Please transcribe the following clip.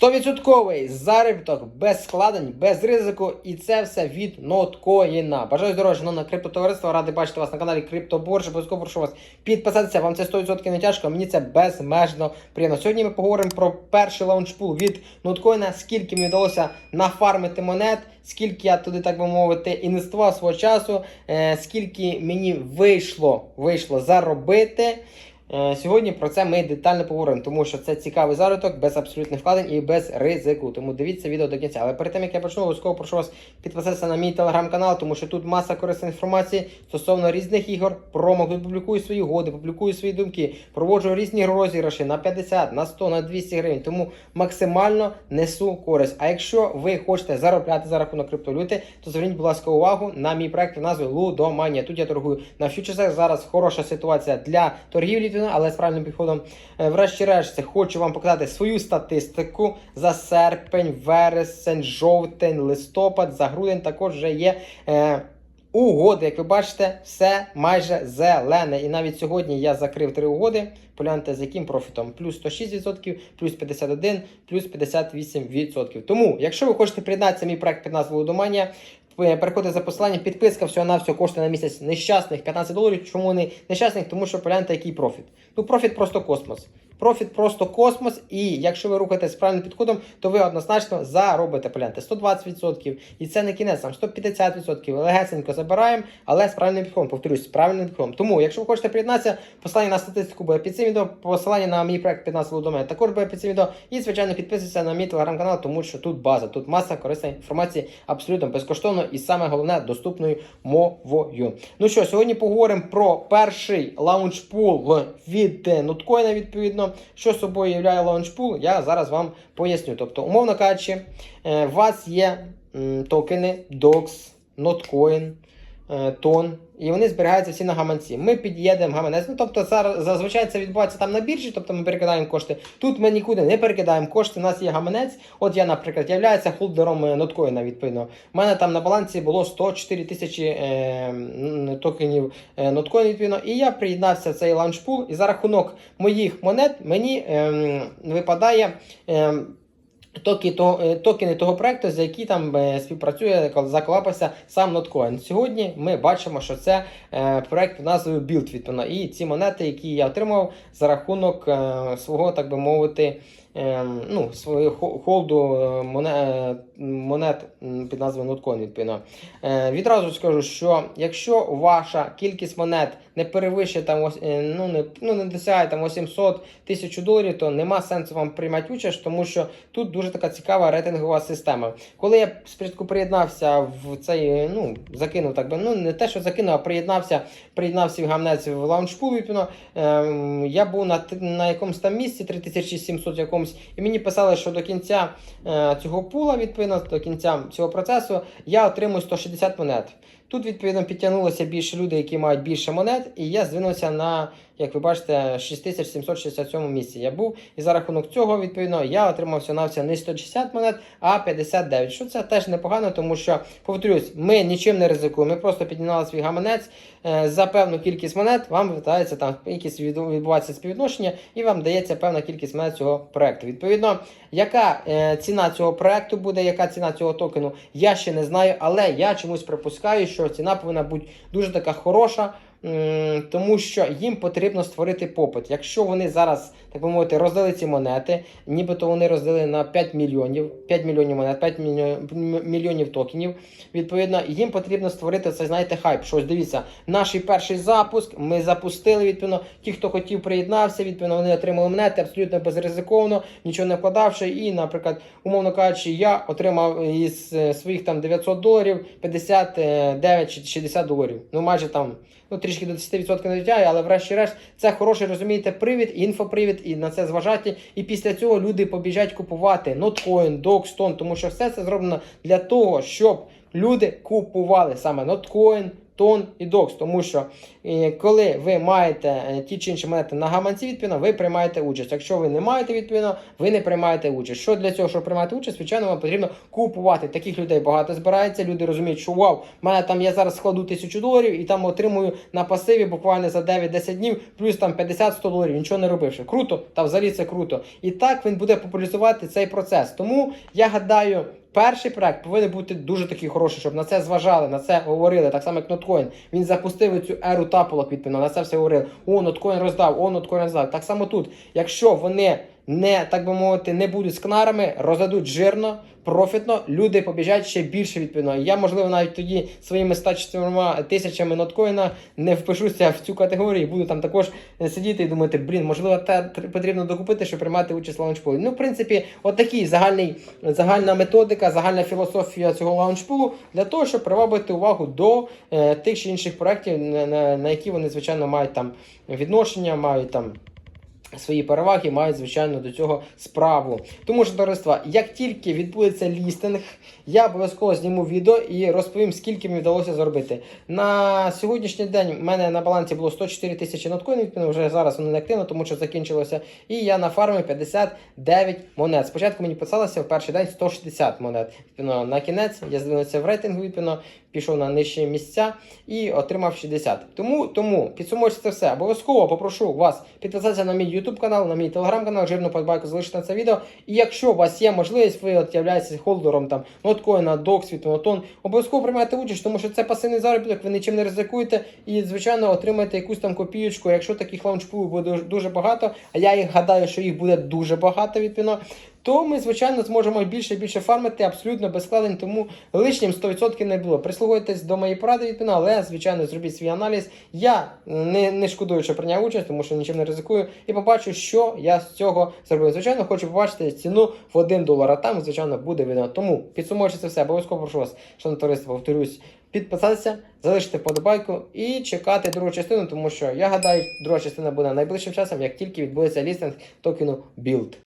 100% заробіток без складень, без ризику, і це все від ноткоїна. Бажаю здоров'я, шановне криптотовариство. Радий бачити вас на каналі Криптоборж. Обов'язково прошу вас підписатися. Вам це 100% не тяжко. Мені це безмежно приємно. Сьогодні ми поговоримо про перший лаунчпул від ноткоїна. Скільки мені вдалося нафармити монет, скільки я туди, так би мовити, інвестував свого часу, е, скільки мені вийшло, вийшло заробити. Е, Сьогодні про це ми детально поговоримо, тому що це цікавий заробіток без абсолютних вкладень і без ризику. Тому дивіться відео до кінця. Але перед тим як я почну, обов'язково прошу вас підписатися на мій телеграм-канал, тому що тут маса корисної інформації стосовно різних ігор, промок, публікую свої угоди, публікую свої думки, проводжу різні розіграші на 50, на 100, на 200 гривень. Тому максимально несу користь. А якщо ви хочете заробляти за рахунок криптовалюти, то зверніть, будь ласка, увагу на мій проект під назвою Лудоманія. Тут я торгую на фьючерсах. Зараз хороша ситуація для торгівлі, але з правильним підходом. Е, Врешті-решт, хочу вам показати свою статистику за серпень, вересень, жовтень, листопад, за грудень також вже є. Угоди, як ви бачите, все майже зелене. І навіть сьогодні я закрив три угоди. Погляньте, з яким профітом: плюс 106%, плюс 51%, плюс 58%. Тому, якщо ви хочете приєднатися мій проект під назвою Доманія, переходьте за посиланням, підписка всього на всього коштує на місяць нещасних 15 доларів. Чому не нещасних? Тому що погляньте, який профіт. Ну, профіт просто космос. Профіт просто космос, і якщо ви рухаєтесь правильним підходом, то ви однозначно заробите погляньте 120%. І це не кінець, там 150%. Легесенько забираємо, але з правильним підходом. Повторюсь, з правильним підходом. Тому, якщо ви хочете приєднатися, посилання на статистику буде під цим відео, посилання на мій проект під назвою до мене також буде під цим відео. І, звичайно, підписуйтесь на мій телеграм-канал, тому що тут база, тут маса корисної інформації абсолютно безкоштовно і саме головне доступною мовою. Ну що, сьогодні поговоримо про перший лаунчпул від ноткоїна, відповідно. Що собою являє лаунчпул, я зараз вам поясню. Тобто, умовно кажучи, е, у вас є токени DOX, Notcoin, е, TON, і вони зберігаються всі на гаманці. Ми під'єдемо гаманець. Ну, тобто, зараз зазвичай це відбувається там на біржі, тобто ми перекидаємо кошти. Тут ми нікуди не перекидаємо кошти. У нас є гаманець. От я, наприклад, являюся холдером е, ноткоїна, відповідно. У мене там на балансі було 104 тисячі е, токенів е, ноткоїн, відповідно. І я приєднався в цей лаунчпул, і за рахунок моїх монет мені е, випадає. Е, Токи, то, е, токени того проекту, за які там е, співпрацює, заклапався сам Notcoin. Сьогодні ми бачимо, що це е, проект назвою Build, відповідно. І ці монети, які я отримав за рахунок свого, так би мовити, ну, свого холду е, монет під назвою Notcoin, відповідно. Е, відразу скажу, що якщо ваша кількість монет не перевищує там, е, ну, не, ну, не досягає там 800 тисяч доларів, то нема сенсу вам приймати участь, тому що тут дуже така цікава рейтингова система. Коли я спочатку приєднався в цей, е, ну, закинув так би, ну не те, що закинув, а приєднався, приєднався в гамнець в лаунчпул, відповідно, ем, я був на, на якомусь там місці, 3700 якомусь, і мені писали, що до кінця е, цього пула, відповідно, до кінця цього процесу, я отримую 160 монет. Тут, відповідно, підтягнулося більше людей, які мають більше монет, і я здвинувся на, як ви бачите, 6767 місці. Я був, і за рахунок цього, відповідно, я отримав всього навсього не 160 монет, а 59. Що це теж непогано, тому що, повторюсь, ми нічим не ризикуємо. Ми просто підняли свій гаманець е, за певну кількість монет, вам вертається там якісь відбу- відбувається співвідношення, і вам дається певна кількість монет цього проекту. Відповідно, яка е, ціна цього проекту буде, яка ціна цього токену, я ще не знаю, але я чомусь припускаю, що ціна повинна бути дуже така хороша. Тому що їм потрібно створити попит. Якщо вони зараз, так би мовити, роздали ці монети, нібито вони роздали на 5 мільйонів, 5 мільйонів монет, 5 мільйонів, мільйонів токенів. Відповідно, їм потрібно створити це, знаєте, хайп. Що ось дивіться, наш перший запуск ми запустили. Відповідно, ті, хто хотів, приєднався. Відповідно, вони отримали монети абсолютно безризиковано, нічого не вкладавши. І, наприклад, умовно кажучи, я отримав із е, своїх там 900 доларів 59 чи 60 доларів. Ну майже там. Ну, трішки до 10% не дотягує, але врешті-решт це хороший, розумієте, привід, інфопривід, і на це зважати. І після цього люди побіжать купувати Notcoin, докстон, тому що все це зроблено для того, щоб люди купували саме Notcoin, тон і докс, тому що е, коли ви маєте е, ті чи інші монети на гаманці відповідно, ви приймаєте участь. Якщо ви не маєте відповідно, ви не приймаєте участь. Що для цього, щоб приймати участь, звичайно, вам потрібно купувати. Таких людей багато збирається. Люди розуміють, що вау, в мене там я зараз складу тисячу доларів і там отримую на пасиві буквально за 9-10 днів, плюс там 50-100 доларів, нічого не робивши. Круто, та взагалі це круто. І так він буде популяризувати цей процес. Тому я гадаю. Перший проект повинен бути дуже такий хороший, щоб на це зважали, на це говорили. Так само, як Ноткоін. Він запустив цю еру таполок відповідно, на це все говорили. О, Ноткоін роздав, о, Ноткоін роздав. Так само тут, якщо вони не так би мовити, не будуть з кнарами, роздадуть жирно, профітно, люди побіжать ще більше відповідно. Я, можливо, навіть тоді своїми 104 тисячами ноткоїна не впишуся в цю категорію, і буду там також сидіти і думати, блін, можливо, те тр- потрібно докупити, щоб приймати участь в лаунчпулі. Ну, в принципі, отакий загальний, загальна методика, загальна філософія цього лаунчпулу для того, щоб привабити увагу до е, тих чи інших проєктів, на, на, на які вони, звичайно, мають там відношення, мають там. Свої переваги мають, звичайно, до цього справу. Тому що, товариство, як тільки відбудеться лістинг, я обов'язково зніму відео і розповім, скільки мені вдалося заробити. На сьогоднішній день в мене на балансі було 104 тисячі ноткоїнів, вже зараз воно не активно, тому що закінчилося. І я на фармі 59 монет. Спочатку мені писалося в перший день 160 монет. На кінець я здвинувся в рейтингу, відповідно, пішов на нижчі місця і отримав 60. Тому, тому підсумуючи це все, обов'язково попрошу вас підписатися на мій YouTube канал, на мій телеграм канал, жирну подбайку залишити на це відео. І якщо у вас є можливість, ви от являєтеся холдером там ноткоїна, докс, відповідно, обов'язково приймайте участь, тому що це пасивний заробіток, ви нічим не ризикуєте і, звичайно, отримаєте якусь там копієчку. Якщо таких лаунчпулів буде дуже багато, а я їх гадаю, що їх буде дуже багато відповідно. То ми, звичайно, зможемо більше і більше фармити абсолютно без складень, тому лишнім 100% не було. Прислугуйтесь до моєї поради відповідно, але, звичайно, зробіть свій аналіз. Я не, не шкодую, що прийняв участь, тому що нічим не ризикую, і побачу, що я з цього зробив. Звичайно, хочу побачити ціну в 1 долар, а там, звичайно, буде видно. Тому підсумуючи це все, обов'язково прошу вас, шановне товариство, повторюсь, підписатися, залишити вподобайку і чекати другу частину, тому що я гадаю, друга частина буде найближчим часом, як тільки відбудеться лістинг токену BUILD.